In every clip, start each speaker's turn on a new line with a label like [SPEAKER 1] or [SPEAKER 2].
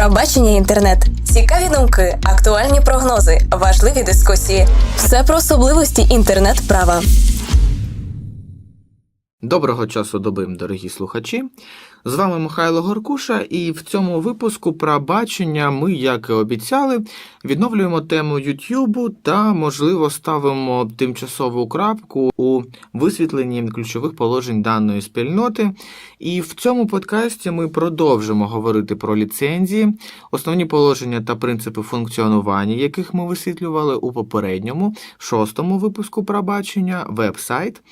[SPEAKER 1] Пробачення інтернет, цікаві думки, актуальні прогнози, важливі дискусії. Все про особливості інтернет-права.
[SPEAKER 2] Доброго часу доби, дорогі слухачі. З вами Михайло Горкуша, і в цьому випуску про бачення ми, як і обіцяли, відновлюємо тему YouTube та, можливо, ставимо тимчасову крапку у висвітленні ключових положень даної спільноти. І в цьому подкасті ми продовжимо говорити про ліцензії, основні положення та принципи функціонування, яких ми висвітлювали у попередньому шостому випуску про бачення, веб-сайт.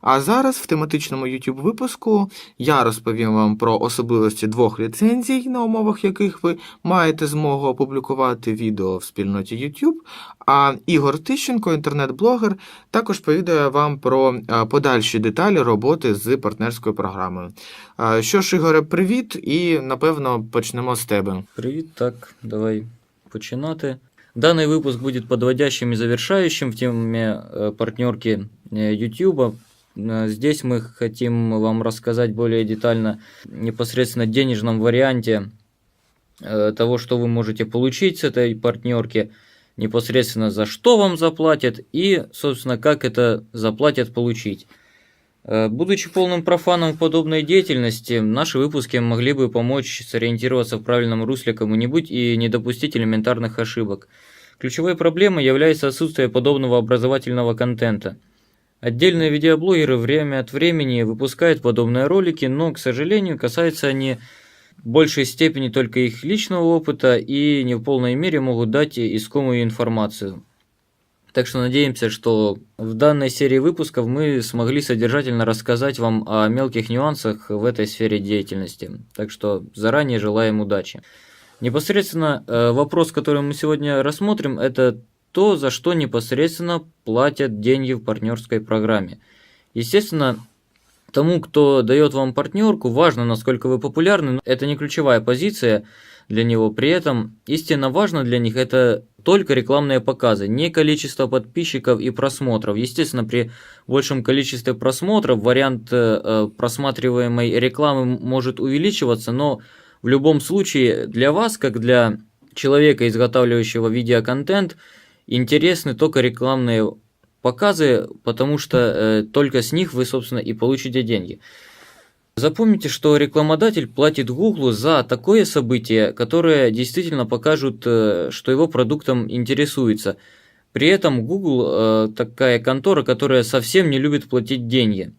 [SPEAKER 2] А зараз в тематичному YouTube випуску я розповім вам про особливості двох ліцензій, на умовах яких ви маєте змогу опублікувати відео в спільноті YouTube. А Ігор Тищенко, інтернет-блогер, також повідає вам про е, подальші деталі роботи з партнерською програмою. Е, Що ж, Ігоре, привіт, і напевно почнемо з тебе.
[SPEAKER 3] Привіт, так, давай починати. Даний випуск буде подводящим і завершающим в темі э, партнерки э, YouTube. Э, Здесь мы хотим вам рассказать более детально непосредственно денежном варианте э, того, что вы можете получить с этой партнерки, непосредственно за что вам заплатят и, собственно, как это заплатят получить. Э, Будучи полным профаном в подобной деятельности, наши выпуски могли бы помочь сориентироваться в правильном русле кому-нибудь и не допустить элементарных ошибок. Ключевой проблемой является отсутствие подобного образовательного контента. Отдельные видеоблогеры время от времени выпускают подобные ролики, но, к сожалению, касаются они большей степени только их личного опыта и не в полной мере могут дать искомую информацию. Так что надеемся, что в данной серии выпусков мы смогли содержательно рассказать вам о мелких нюансах в этой сфере деятельности. Так что заранее желаем удачи. Непосредственно э, вопрос, который мы сегодня рассмотрим, это то, за что непосредственно платят деньги в партнерской программе. Естественно, тому, кто дает вам партнерку, важно, насколько вы популярны, но это не ключевая позиция для него. При этом истинно важно для них это только рекламные показы, не количество подписчиков и просмотров. Естественно, при большем количестве просмотров вариант э, просматриваемой рекламы может увеличиваться, но в любом случае для вас, как для человека, изготавливающего видеоконтент, интересны только рекламные показы, потому что э, только с них вы, собственно, и получите деньги. Запомните, что рекламодатель платит Гуглу за такое событие, которое действительно покажут, э, что его продуктом интересуется. При этом Google э, такая контора, которая совсем не любит платить деньги.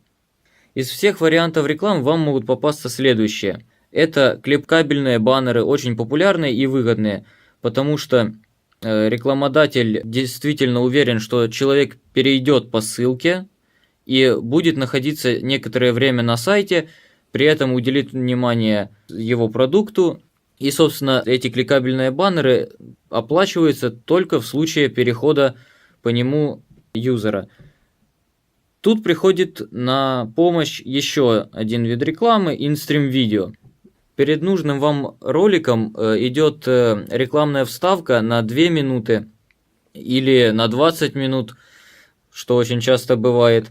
[SPEAKER 3] Из всех вариантов рекламы вам могут попасться следующее. Это клепкабельные баннеры, очень популярные и выгодные, потому что рекламодатель действительно уверен, что человек перейдет по ссылке и будет находиться некоторое время на сайте, при этом уделит внимание его продукту. И, собственно, эти кликабельные баннеры оплачиваются только в случае перехода по нему юзера. Тут приходит на помощь еще один вид рекламы – инстрим видео. Перед нужным вам роликом э, идет э, рекламная вставка на 2 минуты или на 20 минут, что очень часто бывает,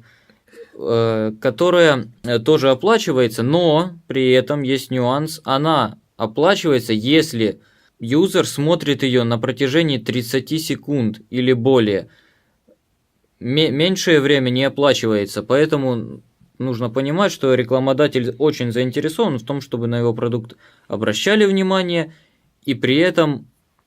[SPEAKER 3] э, которая тоже оплачивается, но при этом есть нюанс, она оплачивается, если юзер смотрит ее на протяжении 30 секунд или более. Меньшее время не оплачивается, поэтому нужно понимать, что рекламодатель очень заинтересован в том, чтобы на его продукт обращали внимание, и при этом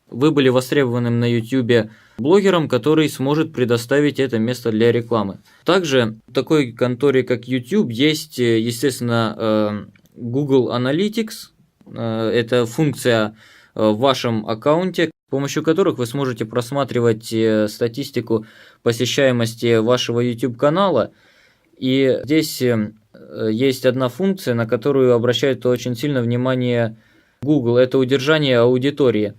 [SPEAKER 3] вы были востребованным на YouTube блогером, который сможет предоставить это место для рекламы. Также в такой конторе, как YouTube, есть, естественно, Google Analytics. Это функция в вашем аккаунте, с помощью которых вы сможете просматривать статистику посещаемости вашего YouTube канала. И здесь есть одна функция, на которую обращает очень сильно внимание Google, это удержание аудитории.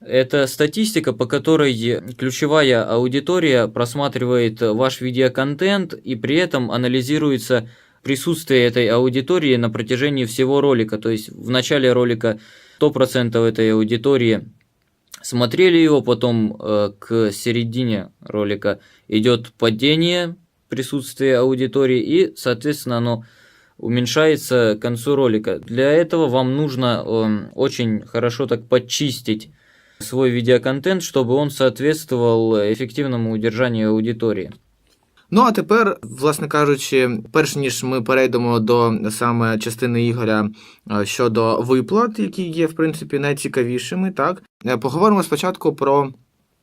[SPEAKER 3] Это статистика, по которой ключевая аудитория просматривает ваш видеоконтент и при этом анализируется присутствие этой аудитории на протяжении всего ролика. То есть в начале ролика 100% этой аудитории смотрели его, потом э, к середине ролика идет падение присутствия аудитории и, соответственно, оно уменьшается к концу ролика. Для этого вам нужно э, очень хорошо так подчистить свой видеоконтент, чтобы он соответствовал эффективному удержанию аудитории.
[SPEAKER 2] Ну а тепер, власне кажучи, перш ніж ми перейдемо до саме частини Ігоря е, щодо виплат, які є в принципі найцікавішими, так е, поговоримо спочатку про.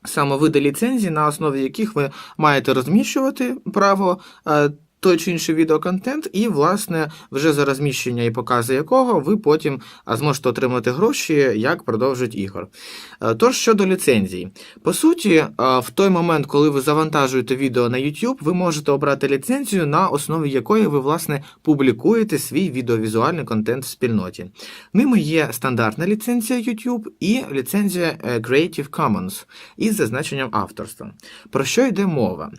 [SPEAKER 2] Саме види ліцензій, на основі яких ви маєте розміщувати право е, той чи інший відеоконтент, і, власне, вже за розміщення і покази якого ви потім зможете отримати гроші, як продовжить ігор. Е, Тож щодо ліцензій, по суті, е, в той момент, коли ви завантажуєте відео на YouTube, ви можете обрати ліцензію, на основі якої ви, власне, публікуєте свій відеовізуальний контент в спільноті. Ними є стандартна ліцензія YouTube і ліцензія е, Creative Commons із зазначенням авторства. Про що йде мова?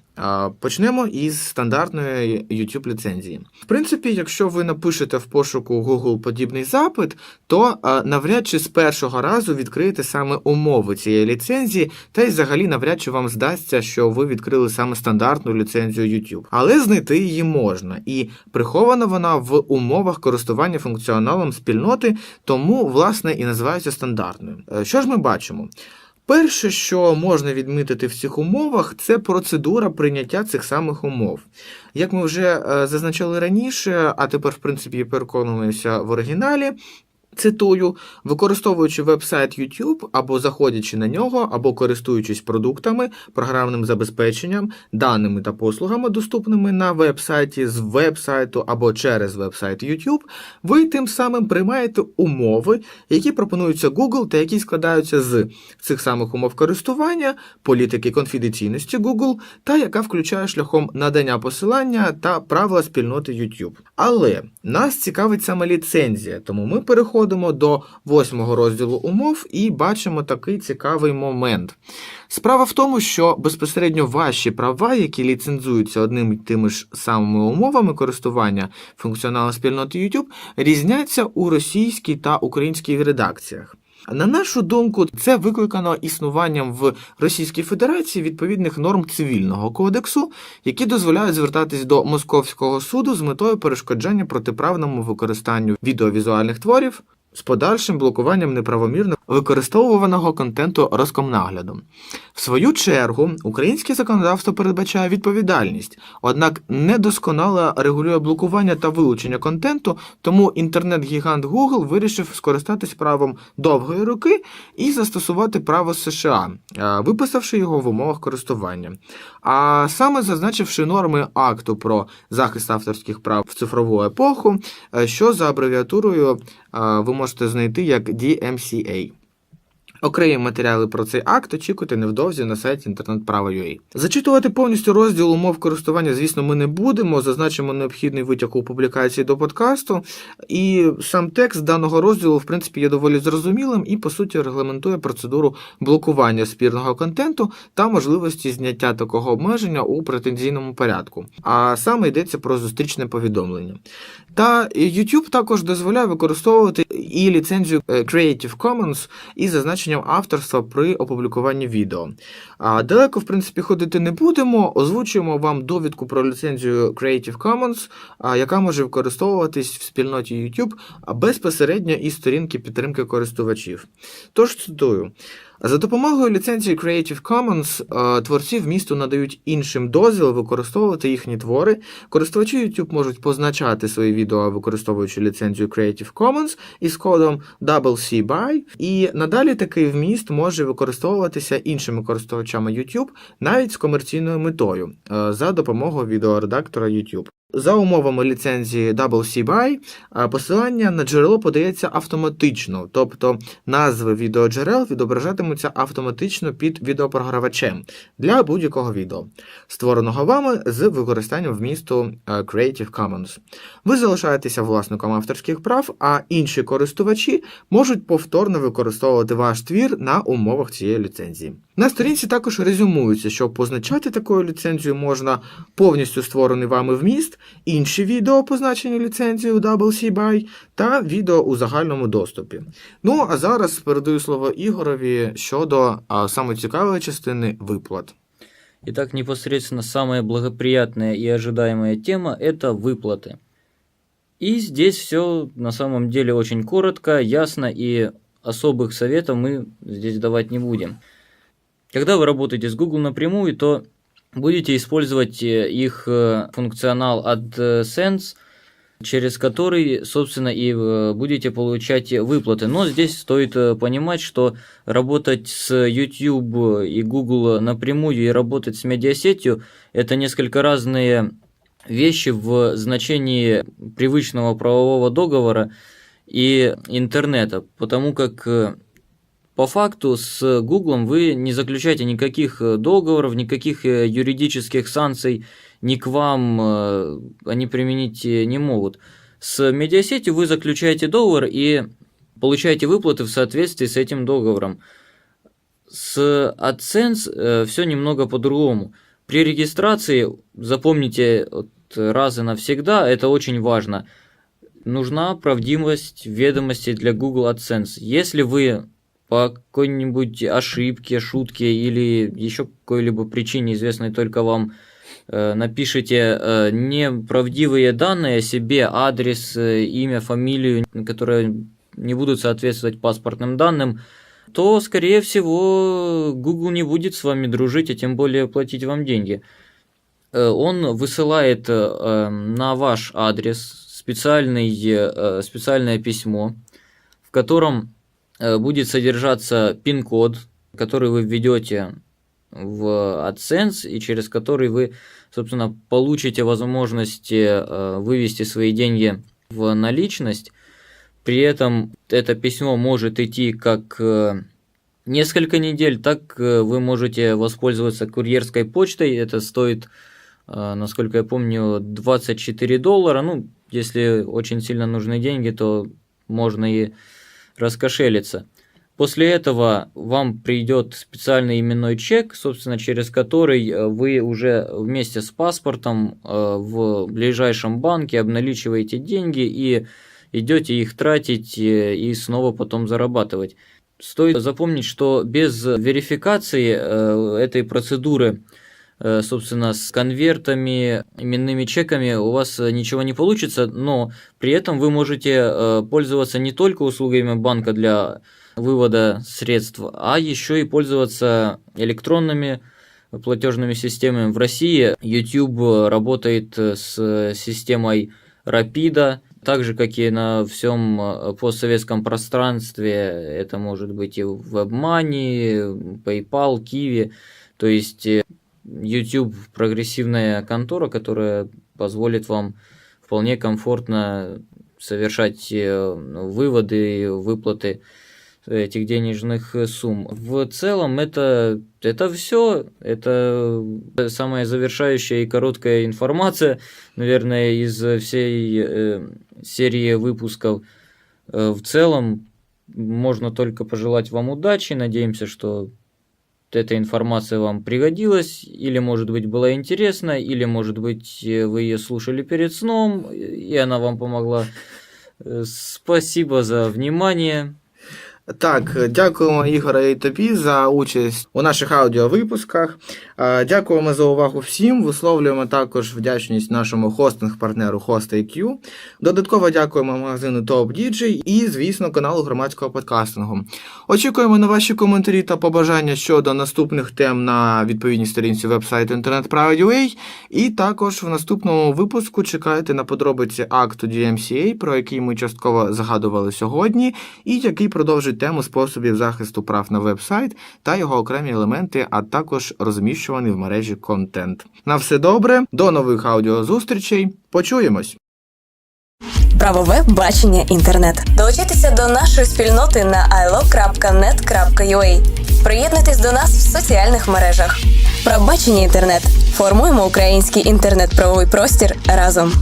[SPEAKER 2] Почнемо із стандартної YouTube ліцензії. В принципі, якщо ви напишете в пошуку Google подібний запит, то а, навряд чи з першого разу відкриєте саме умови цієї ліцензії, та й взагалі навряд чи вам здасться, що ви відкрили саме стандартну ліцензію YouTube. Але знайти її можна, і прихована вона в умовах користування функціоналом спільноти, тому, власне, і називається стандартною. Е, Що ж ми бачимо? Перше, що можна відмітити в цих умовах, це процедура прийняття цих самих умов. Як ми вже е, зазначали раніше, а тепер, в принципі, переконуємося в оригіналі. Цитую, використовуючи веб-сайт YouTube або заходячи на нього, або користуючись продуктами, програмним забезпеченням, даними та послугами, доступними на веб-сайті з веб-сайту або через веб-сайт YouTube, ви тим самим приймаєте умови, які пропонуються Google та які складаються з цих самих умов користування, політики конфіденційності Google та яка включає шляхом надання посилання та правила спільноти YouTube. Але нас цікавить саме ліцензія, тому ми переходимо до восьмого розділу умов і бачимо такий цікавий момент. Справа в тому, що безпосередньо ваші права, які ліцензуються одним і тими ж самими умовами користування функціоналу спільноти YouTube, різняться у російській та українській редакціях. На нашу думку, це викликано існуванням в Російській Федерації відповідних норм цивільного кодексу, які дозволяють звертатись до Московського суду з метою перешкоджання протиправному використанню відеовізуальних творів з подальшим блокуванням неправомірно використовуваного контенту Роскомнаглядом. В свою чергу, українське законодавство передбачає відповідальність, однак недосконало регулює блокування та вилучення контенту, тому інтернет-гігант Google вирішив скористатись правом довгої руки і застосувати право США, е, виписавши його в умовах користування. А саме зазначивши норми акту про захист авторських прав в цифрову епоху, е, що за абревіатурою е, ви можете знайти як DMCA. Окремі матеріали про цей акт очікуйте невдовзі на сайті інтернет-права.ua. Зачитувати повністю розділ умов користування, звісно, ми не будемо. Зазначимо необхідний витяг у публікації до подкасту. І сам текст даного розділу, в принципі, є доволі зрозумілим і, по суті, регламентує процедуру блокування спірного контенту та можливості зняття такого обмеження у претензійному порядку. А саме йдеться про зустрічне повідомлення. Та YouTube також дозволяє використовувати і ліцензію е, Creative Commons із зазначенням авторства при опублікуванні відео. А далеко, в принципі, ходити не будемо. Озвучуємо вам довідку про ліцензію Creative Commons, яка може використовуватись в спільноті YouTube безпосередньо із сторінки підтримки користувачів. Тож цитую. За допомогою ліцензії Creative Commons е, творці вмісту надають іншим дозвіл використовувати їхні твори. Користувачі YouTube можуть позначати свої відео, використовуючи ліцензію Creative Commons із кодом WC-BY, і надалі такий вміст може використовуватися іншими користувачами YouTube навіть з комерційною метою е, за допомогою відеоредактора YouTube. За умовами ліцензії WC-BY е, посилання на джерело подається автоматично, тобто назви відеоджерел відображатимуться автоматично під відеопрогравачем для будь-якого відео, створеного вами з використанням вмісту Creative Commons. Ви залишаєтеся власником авторських прав, а інші користувачі можуть повторно використовувати ваш твір на умовах цієї ліцензії. На сторінці також резюмується, що позначати такою ліцензією можна повністю створений вами вміст, інші відео, позначені ліцензією WC-BY, та відео у загальному доступі. Ну а зараз передаю слово Ігорові щодо а, саме цікавої частини виплат.
[SPEAKER 3] Итак, непосредственно самая благоприятная и ожидаемая тема – это выплаты. И здесь все на самом деле очень коротко, ясно и особых советов мы здесь давать не будем. Когда вы работаете с Google напрямую, то будете использовать э, их э, функционал AdSense, через который, собственно, и э, будете получать выплаты. Но здесь стоит понимать, что работать с YouTube и Google напрямую и работать с медиасетью – это несколько разные вещи в значении привычного правового договора и интернета, потому как по факту с Гуглом вы не заключаете никаких э, договоров, никаких э, юридических санкций ни к вам э, они применить не могут. С медиасетью вы заключаете договор и получаете выплаты в соответствии с этим договором. С AdSense все немного по-другому. При регистрации, запомните раз и навсегда, это очень важно, нужна правдивость ведомостей для Google AdSense. Если вы по какой-нибудь ошибке, шутке или еще какой-либо причине, известной только вам, э, напишите э, неправдивые данные о себе, адрес, э, имя, фамилию, которые не будут соответствовать паспортным данным, то, скорее всего, Google не будет с вами дружить, а тем более платить вам деньги. Он высылает на ваш адрес специальный, специальное письмо, в котором будет содержаться пин-код, который вы введете в AdSense и через который вы, собственно, получите возможность э, вывести свои деньги в наличность. При этом это письмо может идти как э, несколько недель, так вы можете воспользоваться курьерской почтой. Это стоит, насколько я помню, 24 доллара. Ну, если очень сильно нужны деньги, то можно и раскошелиться. После этого вам придет специальный именной чек, собственно, через который э, вы уже вместе с паспортом э, в ближайшем банке обналичиваете деньги и идете их тратить э, и снова потом зарабатывать. Стоит запомнить, что без верификации этой процедуры собственно, с конвертами, именными чеками у вас ничего не получится, но при этом вы можете пользоваться не только услугами банка для вывода средств, а еще и пользоваться электронными платежными системами. В России YouTube работает с системой Рапида, так же, как и на всем постсоветском пространстве, это может быть и WebMoney, PayPal, Kiwi, то есть э, YouTube прогрессивная контора, которая позволит вам вполне комфортно совершать э, выводы, выплаты этих денежных сумм. В целом это, это все, это самая завершающая и короткая информация, наверное, из всей э, серии выпусков. Э, в целом можно только пожелать вам удачи, надеемся, что эта информация вам пригодилась, или, может быть, была интересна, или, может быть, вы ее слушали перед сном, и она вам помогла. Э, спасибо за внимание.
[SPEAKER 2] Так, дякуємо Ігоре і тобі за участь у наших аудіовипусках. Дякуємо за увагу всім. Висловлюємо також вдячність нашому хостинг-партнеру HostIQ. Додатково дякуємо магазину TopDJ і, звісно, каналу громадського подкастингу. Очікуємо на ваші коментарі та побажання щодо наступних тем на відповідній сторінці вебсайту InternetPravo.ua. І також в наступному випуску чекайте на подробиці акту DMCA, про який ми частково згадували сьогодні, і який продовжить тему способів захисту прав на веб-сайт та його окремі елементи, а також розміщуваний в мережі контент. На все добре, до нових аудіозустрічей. Почуємось!
[SPEAKER 1] Правове бачення інтернет. Долучайтеся до нашої спільноти на ilo.net.ua. Приєднуйтесь до нас в соціальних мережах. Правбачення інтернет. Формуємо український інтернет-правовий простір разом.